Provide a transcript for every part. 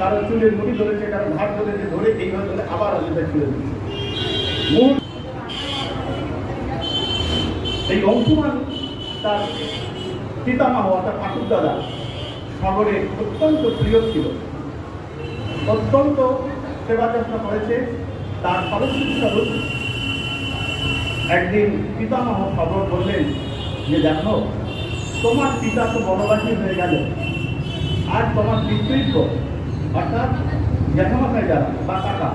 কারও চুলের মুড়ি ধরেছে কারও ঘাট ধরেছে, ধরে এইভাবে ধরে আবার অযোধ্যায় ফিরে দিচ্ছে এই অংশুমান তার পিতামহ, অর্থাৎ ঠাকুর দাদা, সাগরে অত্যন্ত প্রিয় ছিল। অত্যন্ত সেবা যত্ন করেছে, তার ফলশ্রুতি স্বরূপ একদিন পিতামহ খবর বললেন, যে দেখো, তোমার পিতা তো বনবাসী হয়ে গেল, আর তোমার পিতৃত্ব অর্থাৎ জ্যাঠামাথায় যারা, বা কাকা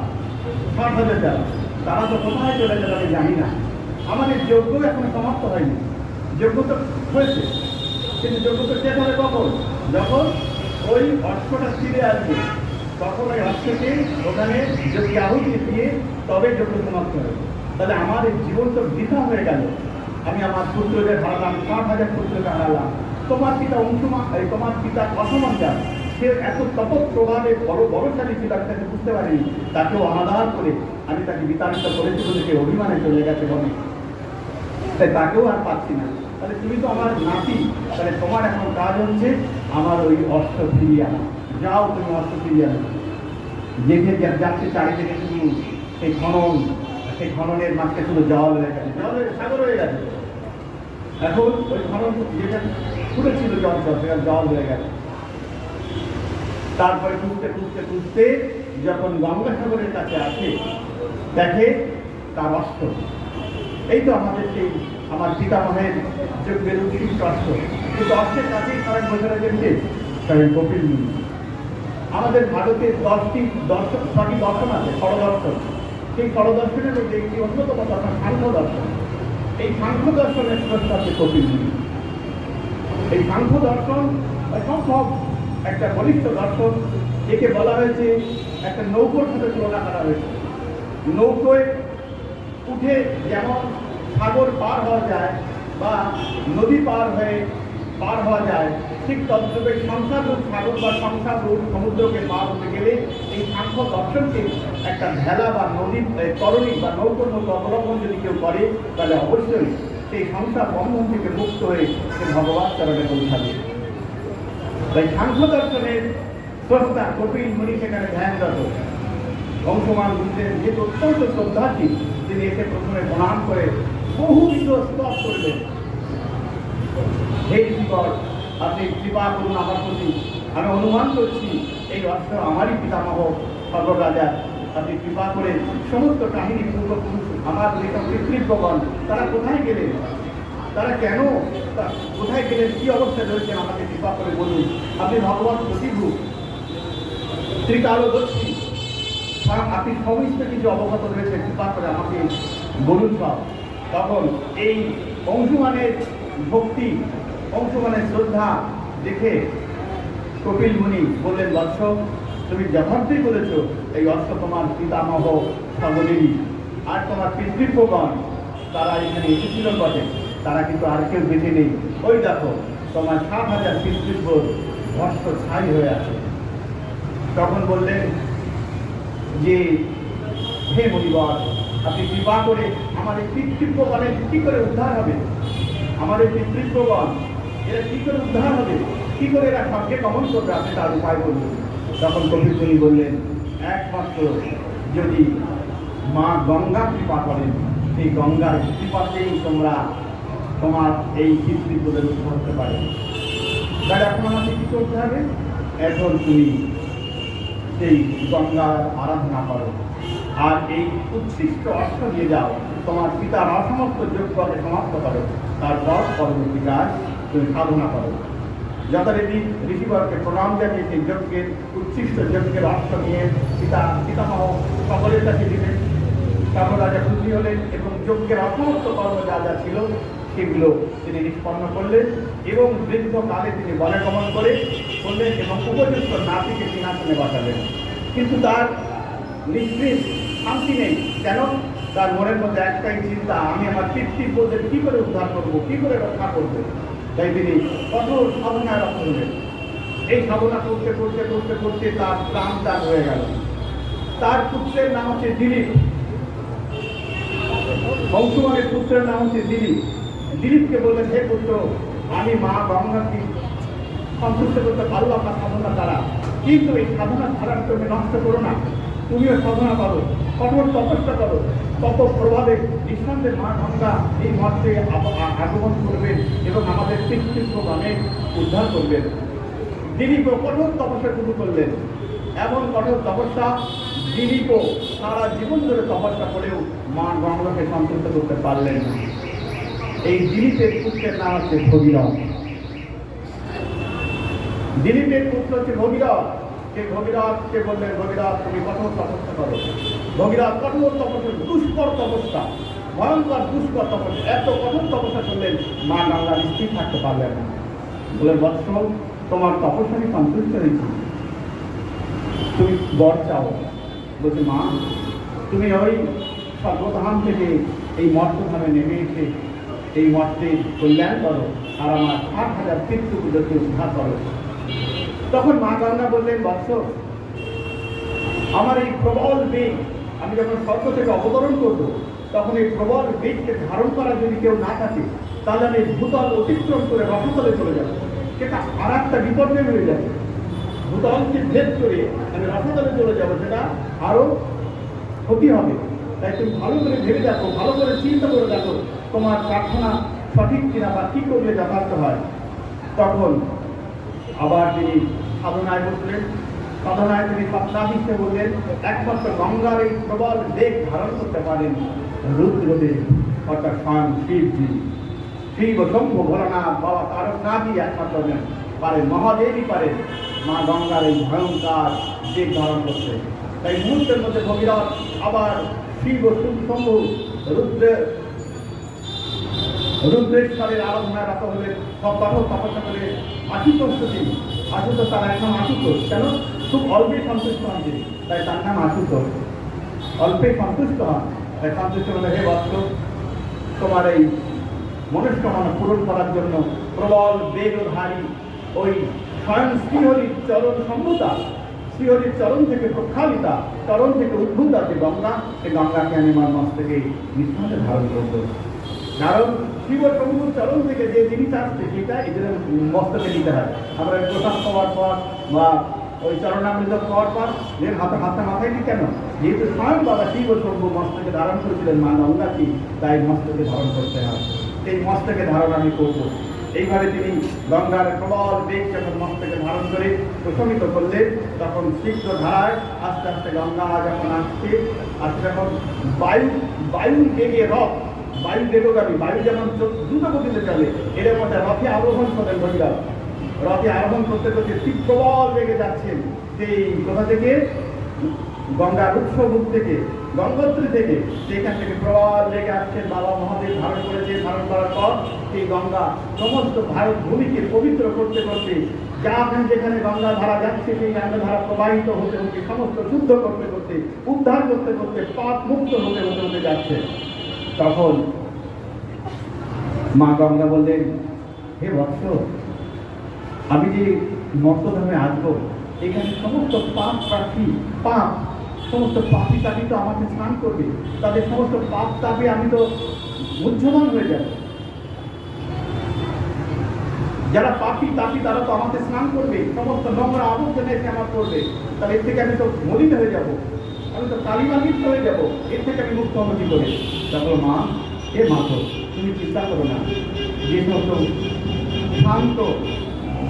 ষাট হাজার যারা, তারা তো কোথায় চলে গেল আমি জানি না। আমাদের যজ্ঞ এখন সমাপ্ত হয়নি। যজ্ঞ তো হয়েছে, কিন্তু যজ্ঞ তো শেষ হবে কখন? যখন ওই অর্থটা ফিরে আসবে। তখন ওই অর্থকে ওখানে যজ্ঞে আহুতি দিয়ে তবে যজ্ঞ সমাপ্ত হবে। তাহলে আমার এই জীবন তো বৃথা হয়ে গেল। আমি আমার পুত্রদের হারালাম ষাট হাজার পুত্রকে হারালাম। তোমার পিতা অংশুমা এই তোমার পিতা অসমানটা সে এত তপত প্রভাবে বড় বড়শালী ছিল আমি তাকে বুঝতে পারিনি, তাকেও অনাদার করে আমি তাকে বিতাড়িত করেছি বলে সে অভিমানে চলে গেছে বনে তাই তাকেও আর পাচ্ছি না। তাহলে তুমি তো আমার নাতি, তাহলে তোমার এখন কাজ হচ্ছে আমার ওই অস্ত্র ফিরিয়ে আনা। যাও তুমি অস্ত্র ফিরিয়ে আনো। দেখে যাচ্ছে চারিদিকে শুধু সেই খনন, সেই খননের মাঝে শুধু জল হয়ে গেছে। জলের সাগর হয়ে গেছে। এখন ওই খনন যেটা খুলেছিল জল জল সেটা জল হয়ে গেছে। তারপরে খুঁজতে খুঁজতে খুঁজতে যখন গঙ্গাসাগরের কাছে আসে, দেখে তার অস্ত্র। এই তো আমাদের সেই আমার পিতামহের যজ্ঞের উৎকৃষ্ট অস্ত্র। কিন্তু অস্ত্রের কাছেই কয়েক বছরের জন্য স্বয়ং কপিল মুনি। আমাদের ভারতে দশটি দর্শন, ছটি দর্শন আছে, ষড়দর্শন। সেই ষড়দর্শনের মধ্যে একটি অন্যতম দর্শন সাংখ্য দর্শন এই সাংখ্য দর্শনের স্রষ্টা আছে কপিল মুনি। এই সাংখ্য দর্শন সম্ভব একটা বলিষ্ঠ দর্শন একে বলা হয়েছে একটা নৌকোর সাথে তুলনা করা হয়েছে। নৌকোয় উঠে যেমন সাগর পার হওয়া যায় বা নদী পার হয়ে পার হওয়া যায়, ঠিক তদ্রূপে সংসার রূপ সাগর বা সংসার রূপ সমুদ্রকে পার হতে গেলে এই সাংখ্য দর্শনকে একটা ভেলা বা নদী তরণী বা নৌকোর মতো অবলম্বন যদি কেউ করে, তাহলে অবশ্যই সেই সংসার বন্ধন থেকে মুক্ত হয়ে সে ভগবান চরণে পৌঁছাবে। তাই সাংখ্য দর্শনের স্রষ্টা কপিল মুনি সেখানে ধ্যানরত অংশমান বুঝলেন যে অত্যন্ত শ্রদ্ধার্থী, তিনি এসে প্রথমে প্রণাম করে বহুবিধ স্তব করলেন। হে ঋষিকর আপনি কৃপা করুন আমার প্রতি। আমি অনুমান করছি, এই অর্থ আমারই পিতামহ, সর্বরাজা। আপনি কৃপা করে সমস্ত কাহিনী পূর্বপুরুষ, আমার যেসব পিতৃব্যগণ তারা কোথায় গেলেন? তারা কেন কোথায় গেলেন? কি অবস্থায় রয়েছেন আমাকে কৃপা করে বলুন। আপনি ভগবান প্রতিভূ। ত্রিকালদর্শী আপনি সমস্ত কিছু অবগত রয়েছে কৃপা করে আমাকে বলুন সব। তখন এই অংশুমানের ভক্তি অংশুমানের শ্রদ্ধা দেখে কপিল মুনি বললেন দর্শক তুমি যথার্থই বলেছ, এই অর্থ তোমার পিতামহ সকলেরই আর তোমার পিতৃব্যগণ তারা এখানে এসেছিল বটে। তারা কিন্তু আর কেউ বেঁচে নেই। ওই দেখো, তোমার সাত হাজার পিতৃব্য ভস্ত ছাই হয়ে আছে। তখন বললেন, যে, হে মনিবর আপনি কৃপা করে আমার এই পিতৃব্যগণের কী করে উদ্ধার হবে? এই পিতৃব্যগণ এরা কী করে উদ্ধার হবে? কী করে এরা স্বর্গে গমন করবে? আপনি তার উপায় বলুন। তখন কবির বললেন, একমাত্র যদি মা গঙ্গা কৃপা করেন, সেই গঙ্গার কৃপাতেই তোমরা তোমার এই পিতৃব্যদের উদ্ধার হতে পারে। তাহলে এখন আমাকে কী করতে হবে? এখন তুমি সেই গঙ্গার আরাধনা করো। আর এই উচ্ছিষ্ট অর্থ দিয়ে যাও। তোমার পিতার অসমস্ত যোগ্যকে সমাপ্ত করো। তারপর পরবর্তী কাজ তুমি সাধনা করো। যথারীতি ঋষিবরকে প্রণাম জানিয়ে সেই যজ্ঞের উচ্ছিষ্ট যজ্ঞের অর্থ নিয়ে পিতা, পিতামহ সকলের কাছে দিলেন। তখন রাজা খুশি হলেন এবং যজ্ঞের অসমস্ত কর্ম যা যা ছিল সেগুলো তিনি নিষ্পন্ন করলেন এবং দীর্ঘকালে তিনি বনে করে করলেন এবং উপযুক্ত নাতিকে সিংহাসনে বসালেন। কিন্তু তার নিশ্চিত শান্তি নেই। কেন? তার মনের মধ্যে একটাই চিন্তা, আমি আমার পিতৃব্যদের কী করে উদ্ধার করব? কী করে রক্ষা করব? তাই তিনি কঠোর সাধনায় রক্ষা এই সাধনা করতে করতে করতে করতে তার প্রাণ ত্যাগ হয়ে গেল। তার পুত্রের নাম হচ্ছে দিলীপ। বংশমানের পুত্রের নাম হচ্ছে দিলীপ। দিলীপকে বললেন, হে পুত্র, আমি মা গঙ্গাকে সন্তুষ্ট করতে পারলাম না সাধনা দ্বারা। কিন্তু এই সাধনা ধারার তুমি নষ্ট করো না। তুমিও সাধনা করো, কঠোর তপস্যা করো। তত প্রভাবে নিঃসন্দেহে মা গঙ্গা এই আ- আগমন করবেন এবং আমাদের পিতৃত্ব অনেক উদ্ধার করবেন। দিলীপ কঠোর তপস্যা শুরু করলেন। এমন কঠোর তপস্যা দিলীপ সারা জীবন ধরে তপস্যা করেও মা গঙ্গাকে সন্তুষ্ট করতে পারলেন না। এই দিলীপের পুত্রের নাম হচ্ছে ভগীরথ। দিলীপের পুত্র হচ্ছে ভগীরথ। সে ভগীরথকে বললেন, ভগীরথ, তুমি কঠোর তপস্যা করো। ভগীরথ, কঠোর তপস্যা, দুষ্কর তপস্যা, ভয়ঙ্কর, দুষ্কর তপস্যা, এত কঠোর তপস্যা করলেন মা গঙ্গা স্থির থাকতে পারলেন না। বলে বৎস তোমার তপস্যা আমি সন্তুষ্ট হয়েছি। তুমি বর চাও। বলছে, মা, তুমি ওই সর্বধাম থেকে এই মর্তধামে নেমে এসে এই মর্তে কল্যাণ করো, আর আমার ষাট হাজার পিতৃপুজোকে উদ্ধার করো। তখন মা গঙ্গা বললেন, বৎস, আমার এই প্রবল বেগ আমি যখন স্বর্গ থেকে অবতরণ করব, তখন এই প্রবল বেগকে ধারণ করার যদি কেউ না থাকে, তাহলে আমি ভূতল অতিক্রম করে রসতলে চলে যাব। সেটা আর একটা বিপর্যয় হয়ে যাবে ভূতলকে ভেদ করে আমি রসতলে চলে যাব, সেটা আরও ক্ষতি হবে। তাই তুমি ভালো করে ভেবে দেখো, ভালো করে চিন্তা করে দেখো তোমার প্রার্থনা সঠিক কিনা বা কি করলে যথার্থ হয়? তখন আবার তিনি সাধনায় বসলেন। সাধনায় তিনি সপ্তাহিতে বললেন, একমাত্র গঙ্গার এই প্রবল বেগ ধারণ করতে পারেন রুদ্রদেব, অর্থাৎ স্বয়ং শিবজি। শিব শম্ভু ভোলানাথ, বাবা তারকনাথই একমাত্র নেন। পারে মহাদেবই পারে। মা গঙ্গার এই ভয়ঙ্কর বেগ ধারণ করতে। তাই মুহূর্তের মধ্যে ভগীরথ আবার শিব শম্ভু রুদ্রের রুদ্রেশ্বরের আরাধনায় রত হলে সব কঠোর তপস্যা করে আশুতোষ তিনি আশুতোষ তার এক নাম আশুতোষ। কেন? খুব অল্পে সন্তুষ্ট হন তিনি। তাই তার নাম আশুতোষ। অল্পে সন্তুষ্ট হন। তাই সন্তুষ্ট হলে হে বস্ত তোমার এই মনস্কামনা পূরণ করার জন্য প্রবল বেগধারী ওই স্বয়ং শ্রীহরির চরণ সম্ভুতা শ্রীহরির চরণ থেকে প্রক্ষালিতা, চরণ থেকে উদ্ভূতা যে গঙ্গা। সে গঙ্গাকে আমি আমার মস্তকে নিঃসন্দেহে ধারণ করব। কারণ প্রভুর চরণ থেকে যে জিনিস আসছে সেটা এদের মস্তকে নিতে হয়। আমরা প্রসাদ পাওয়ার পর বা ওই চরণামৃত খাওয়ার পর যে হাতে হাতে মাথায় নি কেন? যেহেতু স্বয়ং বাবা শিব মস্তকে ধারণ করেছিলেন, মা গঙ্গাকে তাই মস্তকে ধারণ করতে হয়। এই মস্তকে ধারণ আমি করব। এইভাবে তিনি গঙ্গার প্রবল বেগ যখন মস্তকে ধারণ করে প্রশমিত করলেন তখন শীঘ্র ধারায় আস্তে আস্তে গঙ্গা যখন আসছে আসতে যখন বায়ু, বায়ুর বেগে রথ বায়ু বেগগামী বায়ু যেমন দ্রুত গতিতে চলে এর মধ্যে রথে আরোহণ করেন ভৈরব রথে আরোহণ করতে করতে ঠিক প্রবল বেগে যাচ্ছেন সেই কোথা থেকে? গঙ্গার উৎস মুখ থেকে, গঙ্গোত্রী থেকে। সেখান থেকে প্রবল বেগে আসছেন বাবা মহাদেব ধারণ করেছে, ধারণ করার পর সেই গঙ্গা সমস্ত ভারত ভূমিকে পবিত্র করতে করতে যাখানে যেখানে গঙ্গা ধারা যাচ্ছে, সেই গঙ্গা ধারা প্রবাহিত হতে হতে সমস্ত শুদ্ধ করতে করতে, উদ্ধার করতে করতে পাপ মুক্ত হতে হতে হতে যাচ্ছে। তখন মা গঙ্গা বললেন, হে বৎস আমি যে মর্তধামে আসব, এখানে সমস্ত পাপ প্রার্থী পাপ, সমস্ত পাপি তাপি তো আমাকে স্নান করবে, তাদের সমস্ত পাপ তাপে আমি তো মুহ্যমান হয়ে যাব। যারা পাপি তাপি তারা তো আমাকে স্নান করবে, সমস্ত নোংরা আবর্জনা এসে আমার করবে তাহলে এর থেকে আমি তো মলিন হয়ে যাব, আমি তো কালিমালিত হয়ে যাব, এর থেকে আমি মুক্ত করে? তারপর মা হে মাতো তুমি চিন্তা করো না। যে সমস্ত শান্ত,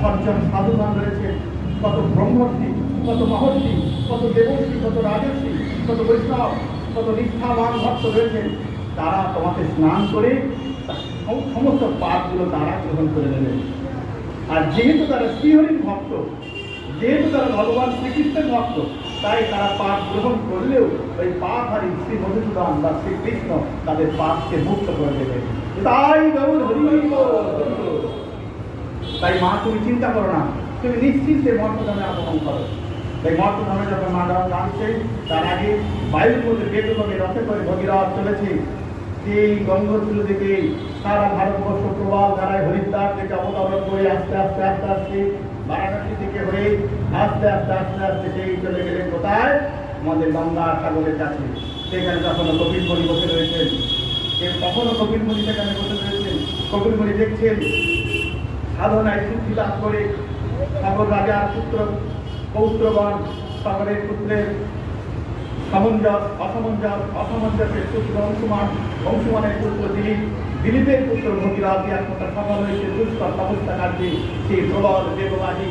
সজ্জন, সাধুবান রয়েছে, কত ব্রহ্মর্ষি, কত মহর্ষি, কত দেবর্ষি, কত রাজর্ষি, কত বৈষ্ণব, কত নিষ্ঠাবান ভক্ত রয়েছে, তারা তোমাকে স্নান করে সম- সমস্ত পাপগুলো তারা গ্রহণ করে নেবেন আর যেহেতু তারা শ্রীহরির ভক্ত, যেহেতু তারা ভগবান শ্রীকৃষ্ণের ভক্ত তাই তারা পাপ গ্রহণ করলেও ওই পাপ হারি শ্রী মধুসূদন বা শ্রীকৃষ্ণ তাদের পাপকে মুক্ত করে দেবে। তাই। তাই মা, তুমি চিন্তা করো না, তুমি নিশ্চিন্তে মর্তধামে আগমন করো। তাই মর্তধামে যখন মা গঙ্গা আসছে তার আগে বায়ুর মধ্যে বেগভাবে রথে করে ভগীরথ চলেছে। সেই গঙ্গোত্রী থেকে সারা ভারতবর্ষ প্রবাল ধারায় হরিদ্বার থেকে অবতরণ করে আস্তে আস্তে আস্তে আস্তে বারাণসী থেকে হয়ে আস্তে আস্তে আস্তে আস্তে সেই চলে গেলে কোথায়? আমাদের গঙ্গা সাগরের কাছে। সেখানে তখনও কপিল মুনি বসে রয়েছেন। এর তখনও কপিল মুনি সেখানে বসে রয়েছেন। কপিল মুনি দেখছেন সাধনায় সিদ্ধি লাভ করে সাগর রাজার পুত্র, পৌত্রগণ, সাগরের পুত্রের সামঞ্জস অসামঞ্জস অসামঞ্জসের পুত্র অংশুমান অংশুমানের পুত্র দিলীপ দিলীপের পুত্র ভগীরথ আত্মতা সফল হয়েছে দুষ্কর ব্যবস্থা কার্যে সেই প্রবল দেববাদী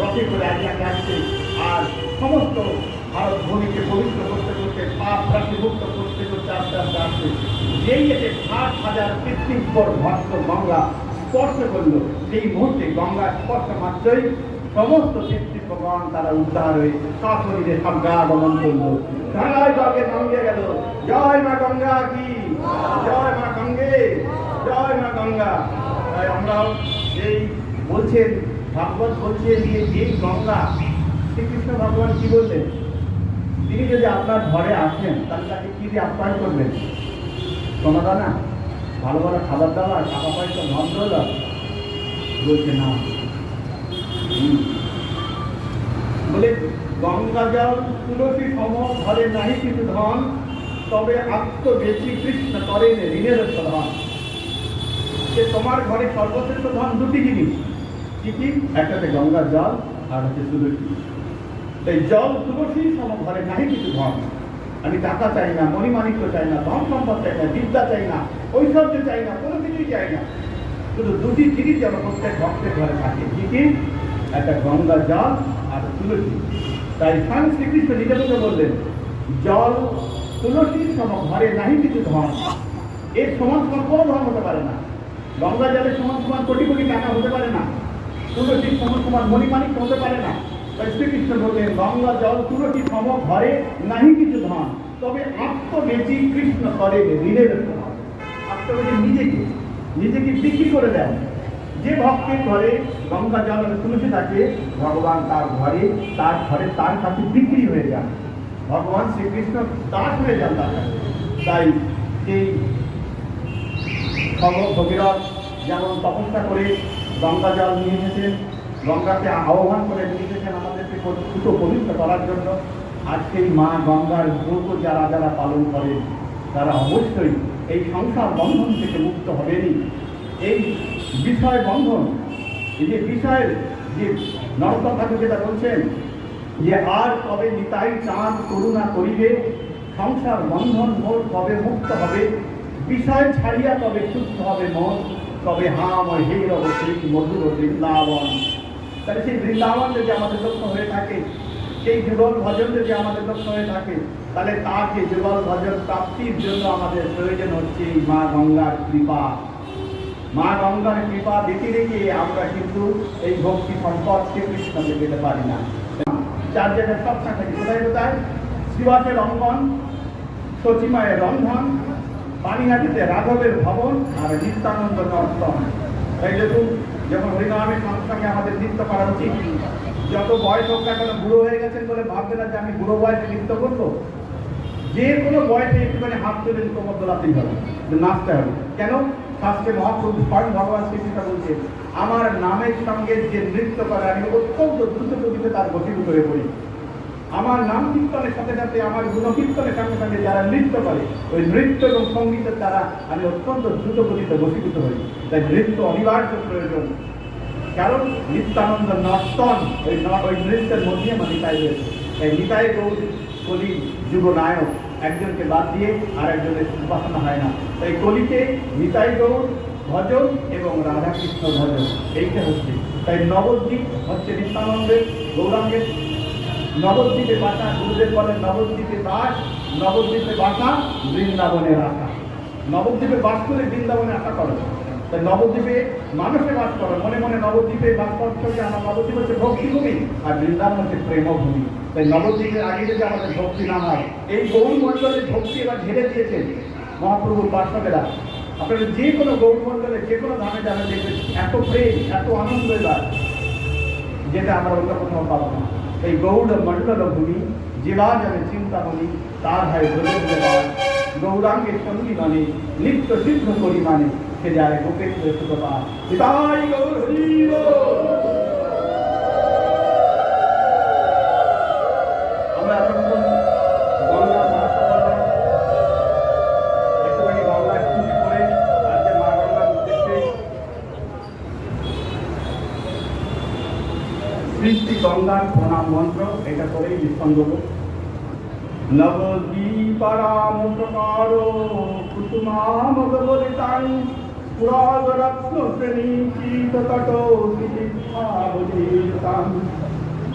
রথে করে আগে আসছে। আর সমস্ত ভারত ভূমিকে পবিত্র করতে করতে, পাপ প্রাচীভুক্ত করতে করতে আস্তে আস্তে আসছে। যেই এতে ষাট হাজার কৃত্রিমপর ভক্ত গঙ্গা স্পর্শ করল, সেই মুহূর্তে গঙ্গা স্পর্শ মাত্রই সমস্ত চিত্রিকগণ তারা উদ্ধার হয়ে সশরীরে সজ্ঞা গমন করল। জয় জগে গঙ্গে গেল। জয় মা গঙ্গা কি? জয় মা গঙ্গে। জয় মা গঙ্গা। তাই আমরাও এই বলছেন, ভাগবত বলছে যে এই গঙ্গা, শ্রীকৃষ্ণ ভগবান কি বললেন? তিনি যদি আপনার ঘরে আসেন, তাহলে তাকে কি দিয়ে আপ্যায়ন করবেন? সোনা দানা ভালো ভালো খাবার দাবার টাকা পয়সা দৌলত বলছে না। বলে, গঙ্গা জল তুলসী সম, ঘরে নাহি কিছু ধন, তবে আত্ম বেশি কৃষ্ণ করেন ঋণের ধন যে তোমার ঘরে সর্বশ্রেষ্ঠ ধন দুটি জিনিস, কি কি? একটাতে গঙ্গার জল, আর হচ্ছে তুলসী। এই জল তুলসী সম, ঘরে নাহি কিছু ধন। আমি টাকা চাই না মণিমাণিক্য চাই না, ধন সম্পদ চাই না, বিদ্যা চাই না, ঐশ্বর্য চাই না, কোনো কিছুই চাই না। শুধু দুটি জিনিস যেন প্রত্যেক ভক্তের ঘরে থাকে, কি কি? একটা গঙ্গা জল আর তুলসী। তাই স্বামী শ্রীকৃষ্ণ নিজে মুখে বললেন, জল তুলসীর সম ঘরে নাহি কিছু ধন। এর সমান সমান কোনো ধন হতে পারে না। গঙ্গা জলের সমান সমান কোটি কোটি টাকা হতে পারে না। তুলসীর সমান সমান মণিমাণিক হতে পারে না। তাই শ্রীকৃষ্ণ বললেন, গঙ্গা জল, তুলসী সম ঘরে নাহি কিছু ধন। তবে আত্মবেচি কৃষ্ণ করে ঋণের আত্মবেচি নিজেকে নিজেকে বিক্রি করে দেন। যে ভক্তের ঘরে গঙ্গা জল তুলসী থাকে, ভগবান তার ঘরে তার ঘরে তার কাছে বিক্রি হয়ে যান ভগবান শ্রীকৃষ্ণ দাস হয়ে যান তার কাছে। তাই সর্ব ভগীরথ যেমন তপস্যা করে গঙ্গা জল নিয়ে এসেছেন, গঙ্গাকে আহ্বান করে নিয়ে এসেছেন আমাদেরকে সুতো পবিত্র করার জন্য। আজকে মা গঙ্গার ব্রত যারা যারা পালন করেন, তারা অবশ্যই এই সংসার বন্ধন থেকে মুক্ত হবেনই। এই বিষয় বন্ধন, এই যে বিষয়ের যে নরোত্তম ঠাকুর যেটা বলছেন, যে আর কবে নিতাই চাঁদ করুণা করিবে, সংসার বন্ধন মোর কবে মুক্ত হবে, বিষয় ছাড়িয়া তবে সুস্থ হবে মন তবে হাম হে অবশ্যই মধুর বৃন্দাবন। তাহলে সেই বৃন্দাবন যদি আমাদের লক্ষ্য হয়ে থাকে, সেই যুগল ভজন যদি আমাদের লক্ষ্য হয়ে থাকে, তাহলে তাকে যুগল ভজন প্রাপ্তির জন্য আমাদের প্রয়োজন হচ্ছে মা গঙ্গার কৃপা। মা গঙ্গার কৃপা দিতে রেখে আমরা কিন্তু এই ভক্তি সম্পদ শ্রীকৃষ্ণকে পেতে পারি না। চার জায়গায় সব থাকে কোথায় কোথায় শ্রীবাসের অঙ্গন সচিমায়ের রন্ধন, পানিহাটিতে রাঘবের ভবন আর নিত্যানন্দ নর্তন তাই দেখুন, যখন হরিনামের সংস্থাকে আমাদের নৃত্য করা উচিত, যত বয়স হোক না কেন বুড়ো হয়ে গেছেন বলে ভাববে না যে আমি বুড়ো বয়সে নৃত্য করব। যে কোনো বয়সে একটুখানি হাত তুলে তোমার দোলাতেই হবে। নাচতে হবে। কেন? শাস্ত্রে মহাপ্রভু স্বয়ং ভগবান শ্রীকৃষ্ণ বলছে, আমার নামের সঙ্গে যে নৃত্য করে, আমি অত্যন্ত দ্রুত গতিতে তার গতিভূত হয়ে পড়ি। আমার নাম কীর্তনের সাথে সাথে, আমার গুণকীর্তনের সঙ্গে সঙ্গে যারা নৃত্য করে, ওই নৃত্য এবং সঙ্গীতের দ্বারা আমি অত্যন্ত দ্রুত গতিতে বসীভূত হই। তাই নৃত্য অনিবার্য প্রয়োজন। কারণ নিত্যানন্দ নর্তন, ওই ওই নৃত্যের মধ্যে আমার নিতাই রয়েছে। তাই নিতাই গৌর যুগ নায়ক একজনকে বাদ দিয়ে আর একজনের উপাসনা হয় না। তাই কলিতে নিতাই গৌর ভজন এবং রাধাকৃষ্ণ ভজন, এইটা হচ্ছে। তাই নবদ্বীপ হচ্ছে নিত্যানন্দের গৌরাঙ্গের নবদ্বীপে বাসা, গুরুদেব বলেন নবদ্বীপে বাস, নবদ্বীপে বাসা, বৃন্দাবনের আশা। নবদ্বীপে বাস করে বৃন্দাবনে আশা করো তাই নবদ্বীপে মানুষে বাস করো, মনে মনে নবদ্বীপে বাস করছ যে আমার নবদ্বীপ হচ্ছে ভক্তিভূমি আর বৃন্দাবন হচ্ছে প্রেমভূমি। তাই নবদ্বীপের আগে যদি আমাদের ভক্তি না হয়, এই গৌর মণ্ডলের ভক্তি এবার ঢেলে দিয়েছেন মহাপ্রভুর বাস্তবেরা আপনারা যে কোনো গৌর মণ্ডলে যে কোনো ধামে যাবেন দেখবেন, এত প্রেম, এত আনন্দ এবার, যেটা আমরা অন্য কোথাও পাবো না। এই গৌড় মণ্ডল ভূমি জেলা যাবে চিন্তামণি, তার হয়। গৌরাঙ্গের মানে নিত্য সিদ্ধ করি মানে সে যায় গোপেন্দ্র সুতপা। গঙ্গার প্রণাম মন্ত্র, এটা করেই বিস্তান দেবো নবদ্বীপারাম প্রকার কুসুমামগবলিতাং পুরাগরত্ন শ্রেণি শীত তট বিচিত্রাবধীতাং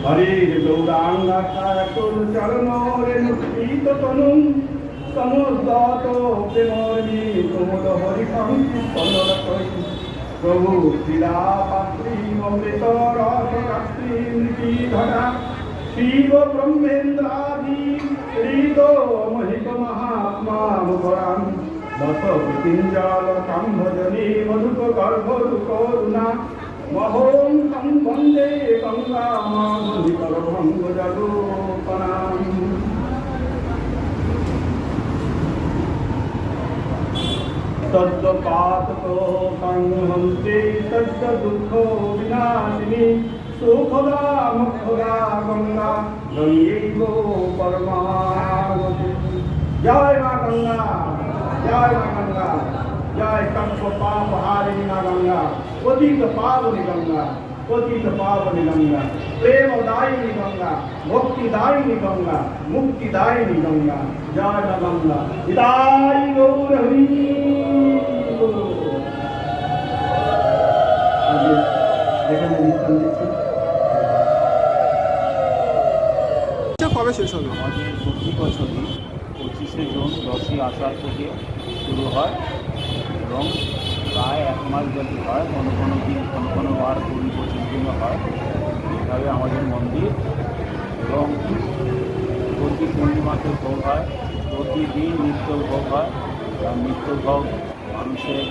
হরির গৌরাঙ্গা ছায়াকুল চরণ রেণুকৃত তনু সমুদ্রত প্রেমী কুমুদ হরি কই প্রভু ক্রীড়া পাত্রী অমৃত রস রাত্রি মৃতি ধরা শিব ব্রহ্মেন্দ্রাদি হৃদ মহিত মহাত্মা মুখরাম দশ পিঞ্জল কাম্ভজনী মধুক গর্ভ করুণা মহোম তং বন্দে গঙ্গা মধুকর ভঙ্গ জগোপনাম তদ্দ জয় মা গঙ্গা, জয় মা গঙ্গা, জয় সর্ব পাপ হারিণী মা গঙ্গা, পতিত পাবনি গঙ্গা, পতিত পাবনি গঙ্গা প্রেম দায়িনী গঙ্গা ভক্তি দায়িনী গঙ্গা মুক্তি দায়িনী গঙ্গা, জয় মা গঙ্গা। বিদায় গৌর হরি। এখানে বিশ্রাম দিচ্ছি। কবে শেষ হবে? আমাদের প্রতি বছরই পঁচিশে জুন দশই আষাঢ় থেকে শুরু হয় এবং প্রায় এক মাস ব্যাপী হয়। কোনো কোনো দিন কোনো কোনো বার কুড়ি পঁচিশ দিনও হয়। এইভাবে আমাদের মন্দির এবং প্রতি পূর্ণিমাতে ভোগ হয়। প্রতিদিন নিত্য ভোগ হয়। আর নিত্য ভোগ মানুষের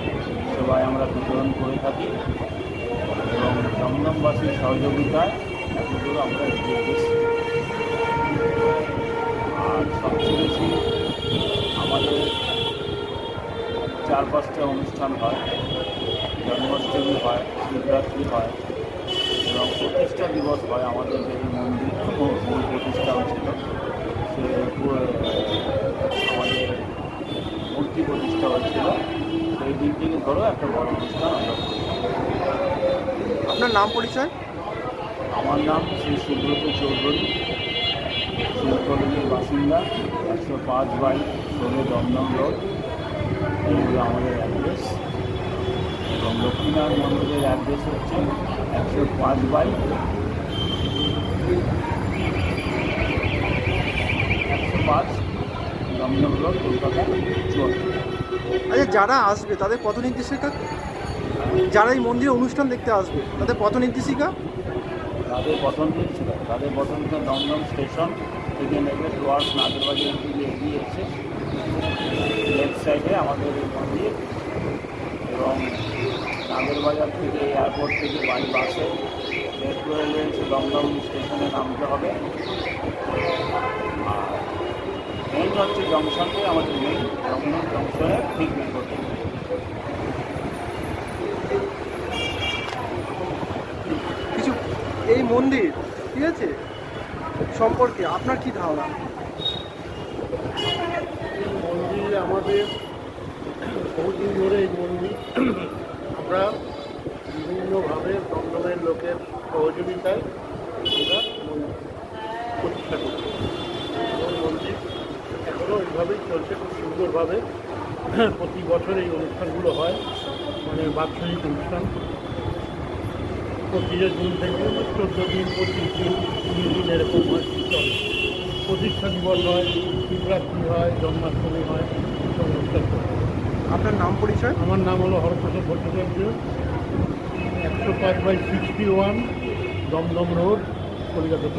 সেবায় আমরা বিতরণ করে থাকি। এবং দমদমবাসীর সহযোগিতায় এতদূর আমরা এগিয়ে আর সবচেয়ে বেশি আমাদের চার পাঁচটা অনুষ্ঠান হয় জন্মাষ্টমী হয় শিবরাত্রি হয় এবং প্রতিষ্ঠা দিবস হয় আমাদের যে মন্দির মূল প্রতিষ্ঠা হয়েছিল সে আমাদের মূর্তি প্রতিষ্ঠা হয়েছিল সেই দিন থেকে ধরো একটা বড় অনুষ্ঠান আমরা আপনার নাম পরিচয়? আমার নাম শ্রী সুব্রত চৌধুরী। শিলকলের বাসিন্দা একশো পাঁচ বাই ষোলো দমদম রোড। এই হলো আমাদের অ্যাড্রেস। এবং লক্ষ্মীনারায়ণ মন্দিরের অ্যাড্রেস হচ্ছে একশো পাঁচ বাই একশো পাঁচ দমদম রোড কলকাতা চুয়াত্তর আচ্ছা যারা আসবে তাদের পথ নির্দেশিকা? যারা এই মন্দিরে অনুষ্ঠান দেখতে আসবে তাদের পথ নির্দেশিকা? তাদের পতন ছিল তাদের ছিল দমদম স্টেশন। থেকে নেবে টুয়ার্স নাগরবাজার দিকে এগিয়ে এসে লেফট সাইডে আমাদের মন্দির এবং নাগরবাজার থেকে এয়ারপোর্ট থেকে বাড়ি বাসে মেট্রো এসে দমদম স্টেশনে নামতে হবে। আর মেন হচ্ছে জংশনটাই আমাদের মেইন দমদম জংশনে ঠিক বিপরীতে কিছু এই মন্দির, ঠিক আছে? সম্পর্কে আপনার কি ধারণা? মন্দির আমাদের বহুদিন ধরে এই মন্দির, আমরা বিভিন্নভাবে দমদমের লোকের সহযোগিতায় আমরা প্রতিষ্ঠা করছি। এবং মন্দির এখনও এইভাবেই চলছে, খুব সুন্দরভাবে। প্রতি বছর এই অনুষ্ঠানগুলো হয় মানে বাৎসরিক অনুষ্ঠান। পঁচিশে জুন থেকে চোদ্দ দিন পঁচিশ দিন তিন দিন এরকম হয় চলে। প্রতিষ্ঠা দিবস হয় শিবরাত্রি হয় জন্মাষ্টমী হয় সব অনুষ্ঠান আপনার নাম পরিচয়? আমার নাম হলো হরপ্রসাদ ভট্টাচার্য। একশো পাঁচ by sixty one Dum Dum road Calcutta